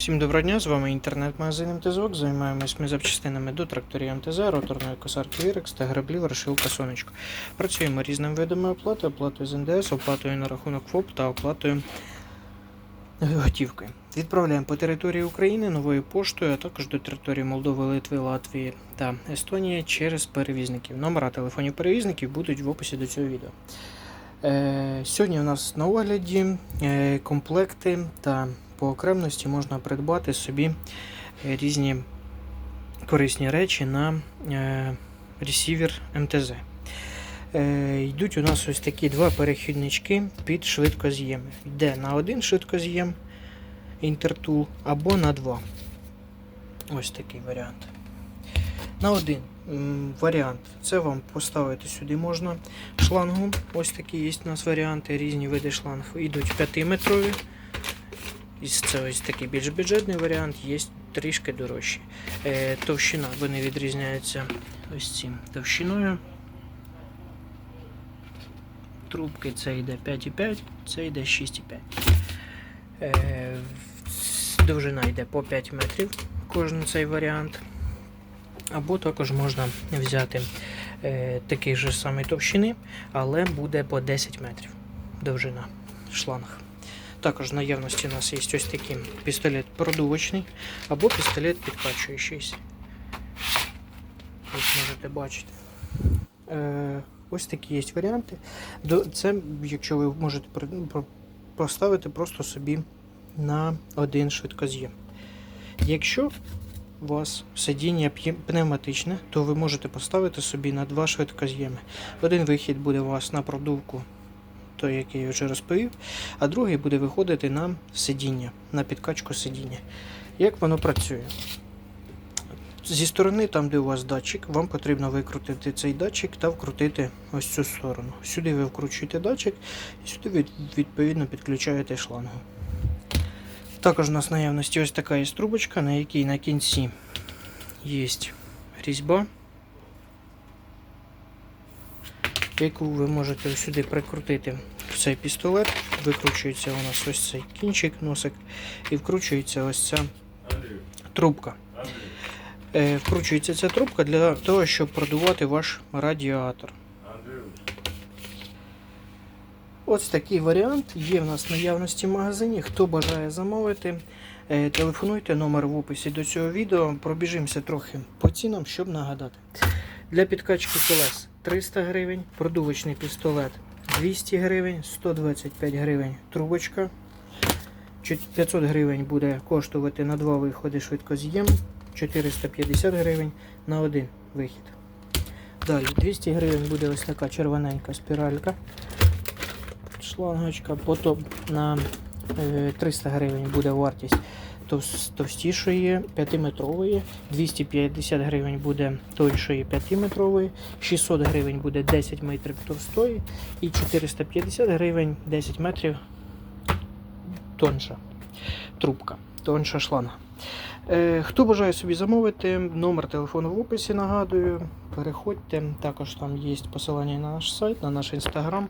Всім доброго дня, з вами інтернет-магазин МТЗОК. Займаємось ми запчастинами до тракторів МТЗ, роторної косарки Вірекс та граблів Решилка Сонечко. Працюємо різними видами оплати, оплатою з НДС, оплатою на рахунок ФОП та оплатою готівкою. Відправляємо по території України новою поштою, а також до території Молдови, Литви, Латвії та Естонії через перевізників. Номера телефонів перевізників будуть в описі до цього відео. Е, сьогодні у нас на огляді е, комплекти та по окремості можна придбати собі е, різні корисні речі на е, ресівер МТЗ. Е, йдуть у нас ось такі два перехіднички під швидкоз'єми. Йде на один швидкоз'єм Intertool або на два. Ось такий варіант. На один варіант це вам поставити сюди можна шлангу. Ось такі є у нас варіанти, різні види шлангу. Йдуть 5-метрові. І це ось такий більш бюджетний варіант, є трішки дорожчі. Е, товщина вони відрізняються ось цим товщиною. Трубки це йде 5,5, це йде 6,5. Е, довжина йде по 5 метрів кожен цей варіант. Або також можна взяти е, такий же самий товщини, але буде по 10 метрів довжина шланг. Також в наявності у нас є ось такий пістолет продувочний або пістолет підкачуючийся. Ось можете бачити. Е, ось такі є варіанти. Це, якщо ви можете поставити просто собі на один швидкоз'єм. Якщо у вас сидіння пневматичне, то ви можете поставити собі на два швидкоз'єми. Один вихід буде у вас на продувку, той, який я вже розповів, а другий буде виходити на сидіння, на підкачку сидіння. Як воно працює? Зі сторони, там, де у вас датчик, вам потрібно викрутити цей датчик та вкрутити ось цю сторону. Сюди ви вкручуєте датчик і сюди від- відповідно підключаєте шлангу. Також у нас в наявності ось така є трубочка, на якій на кінці є різьба, яку ви можете сюди прикрутити цей пістолет. Викручується у нас ось цей кінчик, носик, і вкручується ось ця трубка. Е, Вкручується ця трубка для того, щоб продувати ваш радіатор. Ось такий варіант є в нас в наявності в магазині. Хто бажає замовити, е, телефонуйте номер в описі до цього відео. Пробіжимося трохи по цінам, щоб нагадати. Для підкачки колес 300 гривень, продувочний пістолет 200 гривень, 125 гривень трубочка. 500 гривень буде коштувати на два виходи швидкоз'єм, 450 гривень на один вихід. Далі 200 гривень буде ось така червоненька спіралька шлангочка, потім на е, 300 гривень буде вартість товстішої 5-метрової, 250 гривень буде тоншої 5-метрової, 600 гривень буде 10 метрів товстої і 450 гривень 10 метрів тонша трубка, тонша шланга. Е, Хто бажає собі замовити, номер телефону в описі нагадую. Переходьте. Також там є посилання на наш сайт, на наш інстаграм.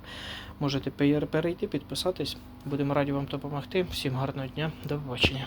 Можете перейти, підписатись. Будемо раді вам допомогти. Всім гарного дня, до побачення.